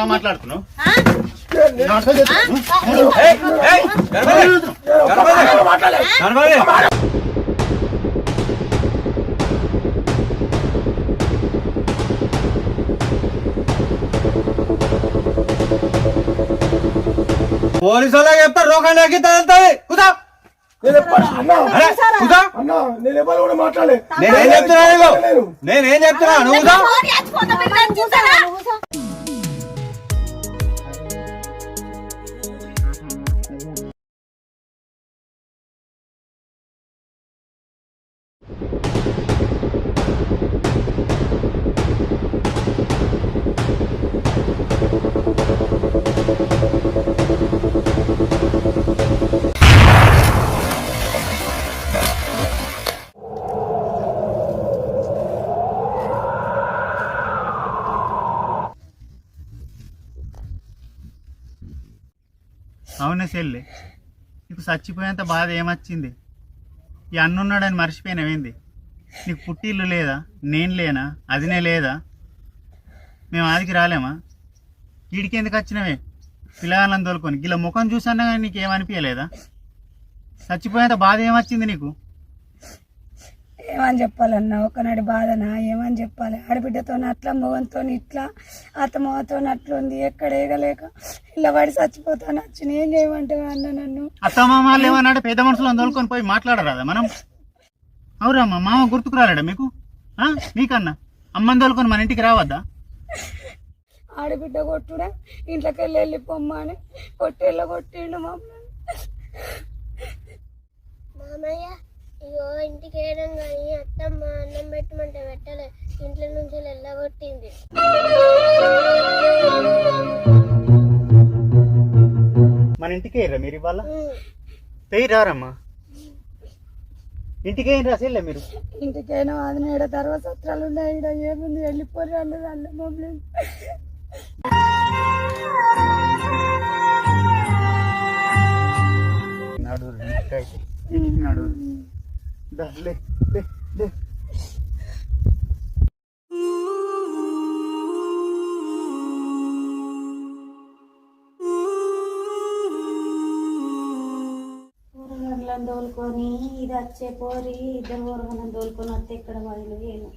బాగా మాట్లాడుతున్నావు. పోలీసు వాళ్ళకి చెప్తా. రోకండి ఎక్కి తగులుతుంది కుదా నేను ఎప్పుడు అన్నా? కుదా చెల్లి. నీకు చచ్చిపోయేంత బాధ ఏమొచ్చింది? ఈ అన్నున్నాడని మర్చిపోయినవేంది? నీకు పుట్టిల్లు లేదా? నేను లేనా? అదినే లేదా? మేము ఆదికి రాలేమా? వీడికి ఎందుకు వచ్చినవే? పిల్లగాళ్ళని తోలుకొని. ఇలా ముఖం చూసన్నా కానీ నీకు ఏమనిపించలేదా చచ్చిపోయేంత బాధ ఏమొచ్చింది నీకు? ఏమని చెప్పాలన్నా? ఒకనాడి బాధన? ఏమని చెప్పాలి? ఆడబిడ్డతో అట్లా మొగంతో ఇట్లా అత్తమ్మతో అట్లుంది ఎక్కడ ఏగలేక ఇలా పడి చచ్చిపోతాను వచ్చి ఏం చేయమంటావు అన్న నన్ను? అత్తమామలు ఏమన్నాడు? పెద్ద మనుషులను తోలుకొని పోయి మాట్లాడరాదా మనం? అవురమ్మా మామ గుర్తుకు రాలేడా మీకు? ఆ? మీకన్నా? అమ్మని తోలుకొని మన ఇంటికి రావద్దా? ఆడబిడ్డ కొట్టుడా? ఇంట్లోకి వెళ్ళి వెళ్ళిపోమ్మని కొట్టేళ్ళ కొట్టిండు మామయ్య ఇగో ఇంటికి వేయడం కానీ అత్తమ్మ అన్నం పెట్టమంటే పెట్టలే. ఇంట్లో నుంచి వెళ్ళగొట్టింది. మన ఇంటికి వేయరా మీరు ఇవాళ? పెయి రారమ్మా ఇంటికి ఏం రాసేళ్ళే మీరు? ఇంటికైనా అది నేడ తర్వాత సత్రాలు ఉన్నాయి ఈడ ఏముంది? వెళ్ళిపోయి అన్నది అన్న మమ్మల్ని. నడు ఇంటికి నడు లే, లే, లే. ఊరగండ్లను ఇది వచ్చే పోరి ఇద్దరు ఊరగండ్లను దోలుకొని వస్తే ఇక్కడ వాళ్ళు ఏను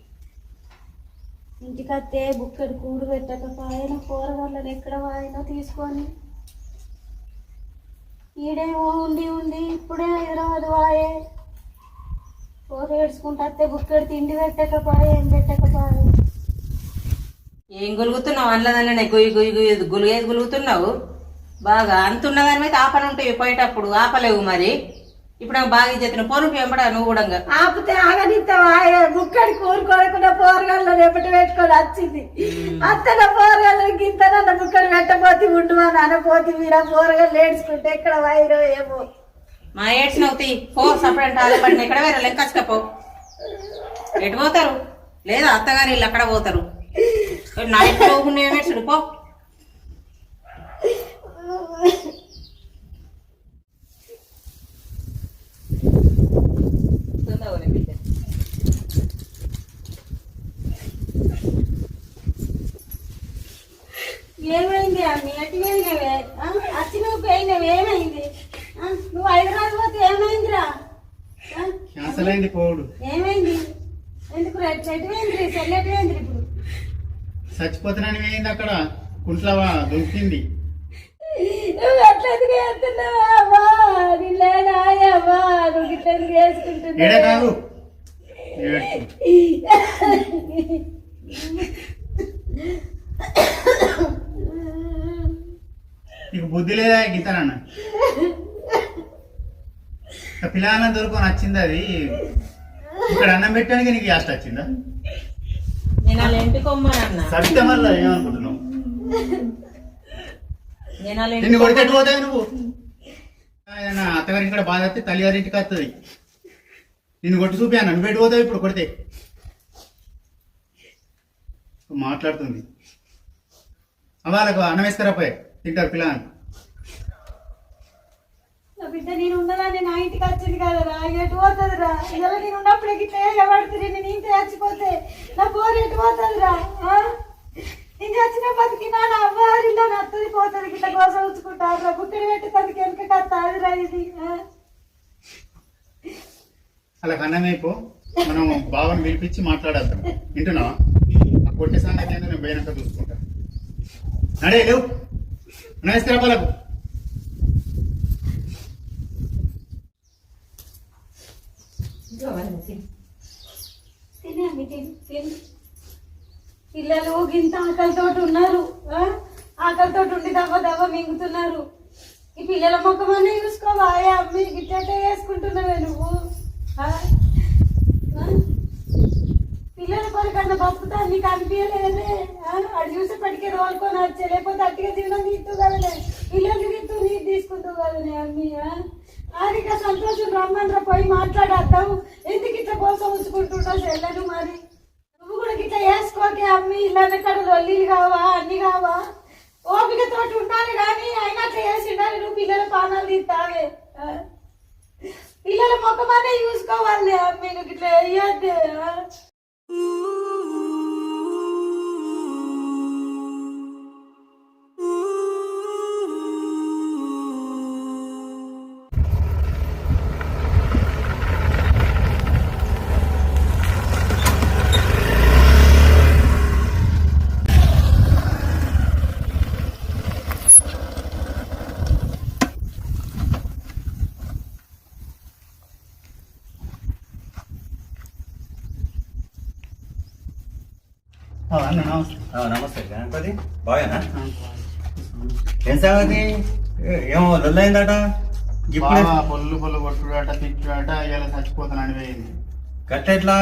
ఇంటికి వస్తే బుక్కడి కూడు పెట్టకపోయినా కూరగాయలను ఎక్కడ వాయినో తీసుకొని. ఈడేమో ఉండి ఉండి ఇప్పుడే హైదరాబాద్ వాయే. కూర ఏడ్చుకుంటా బుక్కడి తిండి పెట్టకపోయే ఏం పెట్టకపోయే. ఏం గులుగుతున్నావు? అందులోనే గుయ్యి గుయ్యి గుయ్యి గులుగేది గులుగుతున్నావు? బాగా అంతున్న దాని మీద ఆపని ఉంటాయి పోయేటప్పుడు ఆపలేవు మరి. ఇప్పుడు నాకు బాగా చెప్పిన పోను ఎంబడా నువ్వు కూడా ఆపితే ఆగనిస్తావా? బుక్కడి కూరుకోకుండా పోరగాళ్ళు రేపటి పెట్టుకొని వచ్చింది. అత్తన పోరగాళ్ళు గింతనన్న బుక్కడి పెట్టపోతే ఉండు అని అనపోతే మీరు ఆ పోరగాళ్ళు ఏడ్చుకుంటే ఎక్కడ వైరో ఏమో. మా ఏడ్చిన అవుతాయి పో సపరేట్ ఆలపడిన ఎక్కడ వేరే లెక్కచ్చుకపో ఎటు పోతారు? లేదా అత్తగారు వీళ్ళు అక్కడ పోతారు? నా ఇంట్లో ఏమేడ్చుడు పో. ఏమైంది అమ్మి? ఎటు పోయినవే అచ్చి నువ్వు పోయినవి? ఏమైంది? నువ్వు హైదరాబాద్ పోతే ఏమైందిరా? క్యాన్సల్ అయింది పోవుడు. ఏమైంది? ఎందుకు రెడ్ ఎటు పోయింది సెల్ ఎటు పోయింది ఇప్పుడు? చచ్చిపోతున్నాను ఏంది అక్కడ? కుంట్లవా దొరికింది. నువ్వు అట్లా ఎందుకు చేస్తున్నావు నువ్వు చేసుకుంటున్నావు ఏడే కాదు. ఏడ్చు. నీకు బుద్ధి లేదా గీతనన్న పిల్లగాళ్ళని దొరుకుని వచ్చింది అది. ఇక్కడ అన్నం పెట్టడానికి నీకు యాస్ట్ వచ్చిందా? నేను సత్యం ఏమనుకుంటున్నావు? నేను నిన్ను నువ్వు? ఏదైనా అత్తగారి ఇక్కడ బాధ వస్తే తల్లిగారి ఇంటికి వస్తుంది నిన్ను కొట్టి చూపాను నువ్వు ఎటు పోతావు ఇప్పుడు కొడితే? మాట్లాడుతుంది. వాళ్ళకు అన్నం వేస్తారా పోయి తింటారు పిల్లలు. నా బిడ్డ నేను ఉన్నదాన్ని నా ఇంటికి వచ్చింది కదరా. ఎటు పోతుందిరా ఇలా నేను ఉన్నప్పుడు ఇట్లా ఎవడుతుంది నేను ఇంటి చచ్చిపోతే నా బోర్ ఎటు పోతుందిరా వచ్చిన నేను చచ్చిన బతికినా నా అవ్వారిలో పోతుంది గిట్ట కోసం ఉంచుకుంటారు బుక్కడి పెట్టి తనకి వెనుక కత్తాదిరా ఇది. అలా కన్నమైపో మనం బావని పిలిపించి మాట్లాడేద్దాం. వింటున్నావా? కొట్టి కొట్టే సంగతి నేను పోయినాక చూసుకుంటా. నడే లేవు. నమస్కారం పలకు పిల్లలు గింత ఆకలితో ఉన్నారు. ఆకలితోటి ఆకలితో ఉండి దవ్వ దవ్వ మింగుతున్నారు. ఈ పిల్లల ముఖమన్నీ చూసుకోవా? ఏ అమ్మి గిట్టే వేసుకుంటున్నావే నువ్వు? పిల్లల కొరకన్నా బతుకుతా నీకు అనిపించలేదే ఆ? అటు చూసి రోలుకొని వచ్చే లేకపోతే అట్టిగా తినడం తింటూ కదనే. పిల్లలు తింటూ నీరు తీసుకుంటూ కదనే అమ్మి అది ఆరిక సంతోషం రమ్మని పోయి మాట్లాడద్దాం. ఎందుకు ఇట్లా కోసం ఉంచుకుంటుంటా చెల్లెను మరి. వేసుకోకే అమ్మి ఇళ్ళ కాడ లొల్లీలు కావా అన్ని కావా? ఓపికతో ఉండాలి కానీ అయినా అట్లా వేసి ఉండాలి నువ్వు పిల్లల పానాలు తీస్తావే ఆ? పిల్లల మొక్కమనే చూసుకోవాలి. అమ్మి ఇట్లా వేయద్దే నమస్తే. గణపతి? బాగానా ఏం సంగతి? ఏమో లొల్లైందట? పొల్లు పొల్లు కొట్టుడాట తిట్టుడాట ఇలా చచ్చిపోతానని పోయింది గట్టెట్లా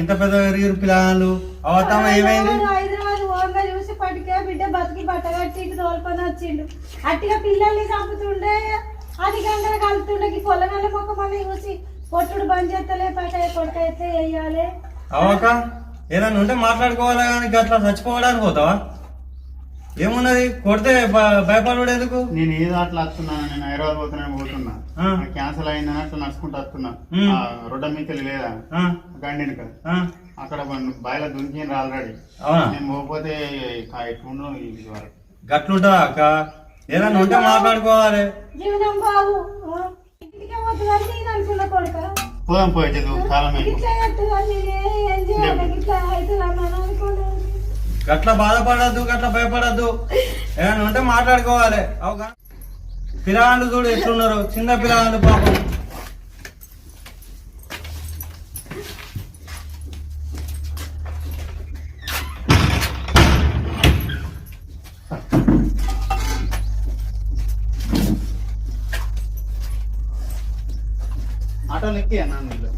ఇంత పెద్ద ఎరిగిరు పిల్లలు అవతామ ఏమైంది? హైదరాబాద్ ఓంగా చూసి పట్టుకే బిడ్డ బతికి బట్టగట్టి ఇటు తోలుకొని వచ్చిండు. అట్టిగా పిల్లల్ని చంపుతుండే అది గంటలు కలుతుండే. పొలగాళ్ళ మొక్క మన చూసి పొట్టుడు బంద్ చేస్తలే పట్ట కొడక అయితే వేయాలి. అవక ఏదైనా ఉంటే మాట్లాడుకోవాలా కానీ గట్లా చచ్చిపోవడానికి పోతావా? ఏమున్నది? కొడితే భ- భయపడడు ఎందుకు? నేను ఏదో అట్లా వస్తున్నాను నేను హైదరాబాద్ పోతున్నాను పోతున్నా. ఆ. క్యాన్సిల్ అయిందని అట్లా నడుచుకుంటూ వస్తున్నా రొడ్డ మీకెళ్ళి లేదా? ఆ, గండినక అక్కడ బాయిలో దుంకిండ్రు ఆల్రెడీ అవునా? నేను పోతే ఎట్లుండో గట్లుంటా అక్క? ఏదైనా ఉంటే మాట్లాడుకోవాలి. జీవనం బాబు పోదాం పోయి కాలం గట్ల బాధపడద్దు గట్ల భయపడద్దు. ఏమైనా ఉంటే మాట్లాడుకోవాలి. అవగా పిల్లగాళ్ళు చూడు ఎట్లున్నారు. చిన్న పిల్లగాళ్ళు పాపం. ఆటోలు ఎక్కి అన్నా వీళ్ళు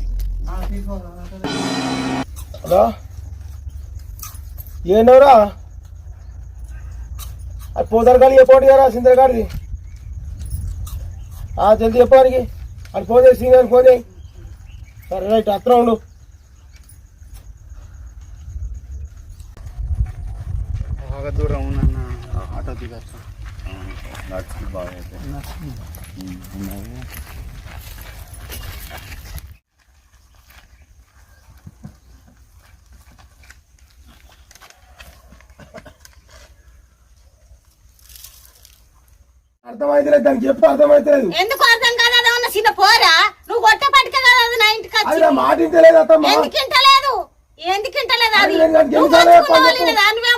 హలో ఏంటవరా అది పోతారు కానీ ఏ పోటీ గారా సిందర్ గారిది జల్దీ చెప్పడానికి అది ఫోన్ చేసి సింగర్ ఫోన్ చేయి. సరే రైట్ అత్ర ఉండు. బాగా దూరం ఉన్న ఆటో దిగచ్చు. అర్థమైతలేదు దానికి చెప్పు అర్థమైతలేదు. ఎందుకు అర్థం కాదు? అదన్నా చిన్న పోరా? నువ్వు కొట్టే పట్టుక కదా నా ఇంటికి అది నా మాట ఇంటలేదు అత్తమ్మా. ఎందుకు ఇంటలేదు ఎందుకు ఇంటలేదు అది? నువ్వు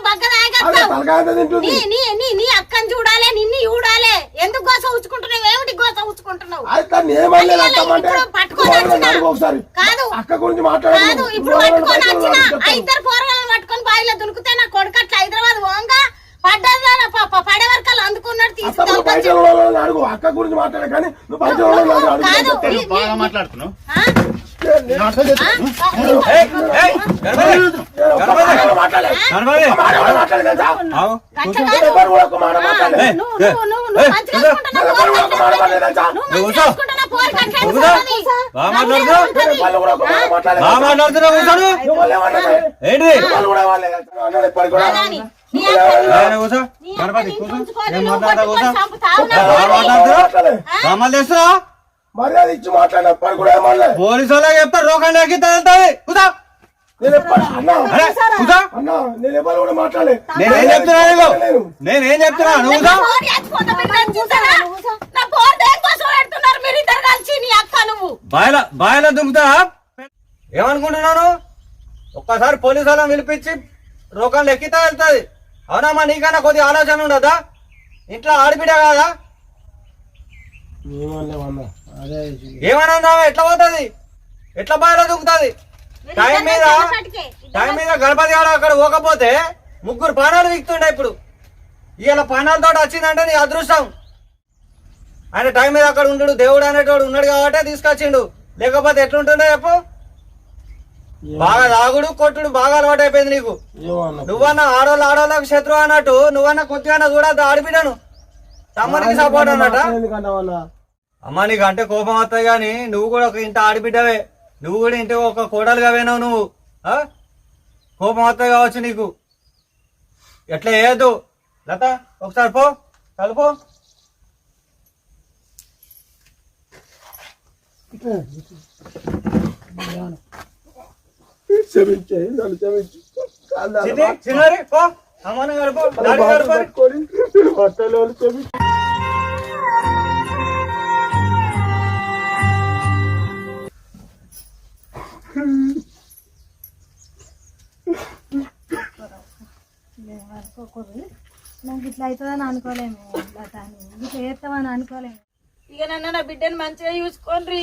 బగ్గ తాగేస్తావు నీ నీ నీ నీ అక్కని చూడాలి నిన్ను చూడాలి. ఎందుకు గోస ఉంచుకుంటున్నావు ఏమిటి గోస ఉంచుకుంటున్నావు పట్టుకొని కాదు. అక్క గురించి మాట్లాడాలి ఇప్పుడు పట్టుకొని వచ్చిన. ఇద్దరు పోరగాళ్ళని పట్టుకొని బావిలో దునుకుతే నా కొడుకు అట్లా హైదరాబాద్ పోంగా పడ్డది పడే వరకలు అందుకున్నాడు అత్తమ్మ బయట తీసుకెళ్ళి వాళ్ళని అడుగు అక్క గురించి మాట్లాడే కానీ నువ్వు బాగా మాట్లాడుతున్నావు. ఏంటి మర్యాద ఇచ్చి మాట్లాడినప్పటికి కూడా ఏమనలేదు పోలీసు వాళ్ళకి చెప్తా రోకండి ఎక్కితే వెళ్తాది కూర్చో. నేను చెప్తున్నా నీకు? నేనేం చెప్తున్నా? నువ్వు బాయల దుంకుతా ఏమనుకుంటున్నాను ఒక్కసారి పోలీసు వాళ్ళని పిలిపించి రోగాలు ఎక్కితే వెళ్తుంది. అవునమ్మా నీకన్నా కొద్దిగా ఆలోచన ఉండదా? ఇంట్లో ఆడిబిడ్డ కాదా? ఏమన్నా అదే ఏమన్నా ఎట్లా పోతుంది? ఎట్లా బాయల దుంకుతుంది? టైం మీద టైం మీద గణపతి గారు అక్కడ పోకపోతే ముగ్గురు పానాలు విక్తుండే ఇప్పుడు. ఇవాళ పానాలతో వచ్చిందంటే నీ అదృష్టం. ఆయన టైం మీద అక్కడ ఉండడు దేవుడు అనేటోడు ఉన్నాడు కాబట్టి తీసుకొచ్చిండు. లేకపోతే ఎట్లుంటుండే చెప్పు. బాగా తాగుడు కొట్టుడు బాగా అలవాటు అయిపోయింది నీకు నువ్వన్నా ఆడోళ్ళు ఆడోళ్ళకి శత్రువు అన్నట్టు నువ్వన్నా కొద్దిగా చూడద్దు ఆడిపిడాను తమ్మునికి సపోర్ట్ అన్నట. అమ్మ నీకు అంటే కోపం వస్తాయి కానీ నువ్వు కూడా ఒక ఇంటి ఆడిబిడ్డవే. నువ్వు కూడా ఇంటి ఒక కోడలుగా పోయినావు నువ్వు. ఆ? కోపం వస్తాయి కావచ్చు నీకు. ఎట్లా వేయద్దు లత ఒకసారి పో కలుపు క్షమించే నన్ను క్షమించు. కాళ్ళు చిన్ని, చిన్నరి పో. అమ్మని కలుపు డాడీ కలుపు పట్టుకొని నేను బట్టలు క్షమించు నాకు ఇట్లా అవుతుందని అనుకోలేము లత ఇట్లా చేస్తామని అనుకోలేము ఇక నన్ను నా బిడ్డని మంచిగా చూసుకోండి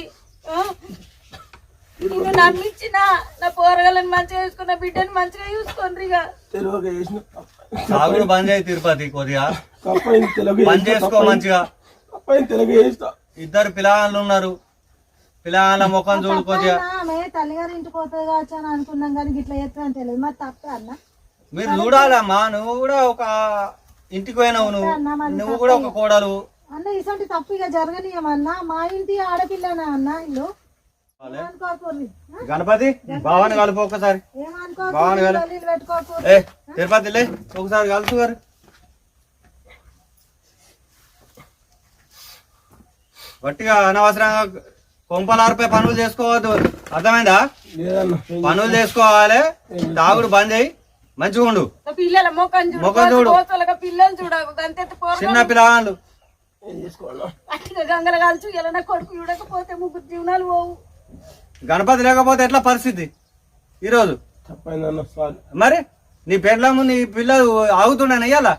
నేను నమ్మించిన నా పోరగాళ్ళని మంచిగా చూసుకున్న బిడ్డని మంచిగా చూసుకోండి ఇక. తెలుగు చేసిన. సాగుడు బంద్ చేయి తిరుపతి కొద్దిగా. తప్పైంది తెలుగు పని చేసుకో మంచిగా. తప్పైంది తెలుగు చేసిన. ఇద్దరు పిల్లలు ఉన్నారు. పిల్లల ముఖం చూడు కొద్దిగా. ఆమె తల్లిగారి ఇంటికి పోతుంది కావచ్చు అని అనుకున్నాం కానీ ఇట్లా చేస్తామని తెలియదు. మరి తప్పే అన్న. మీరు చూడాలమ్మా నువ్వు కూడా ఒక ఇంటికి పోయినావు నువ్వు. నువ్వు కూడా ఒక కోడలు. అన్న ఇసంటి తప్పు ఇక జరగనీయమన్నా మా ఇంటి ఆడపిల్లనే అన్న ఇల్లు. గణపతి భావాన్ని కలుపు ఒకసారి. పెట్టుకోకూడదు. ఏ తిరుపతి లే ఒకసారి కలుసు గారు గట్టిగా అనవసరంగా కొంపలారిపై పనులు చేసుకోవద్దు. అర్థమైందా? లేదన్న. పనులు చేసుకోవాలి. తాగుడు బంద్ చేయి. మంచిగా ఉండు. పిల్లల ముఖం చూడు. పిల్లలు చిన్న అట్టిగా గంగల కాల్చు. నా కొడుకు చూడకపోతే ముగ్గురు జీవనాలు పోవు. గణపతి లేకపోతే ఎట్లా పరిస్థితి? ఈరోజు? మరి? నీ పెండ్లము నీ పిల్లలు ఆగుతుండని ఇయ్యాల?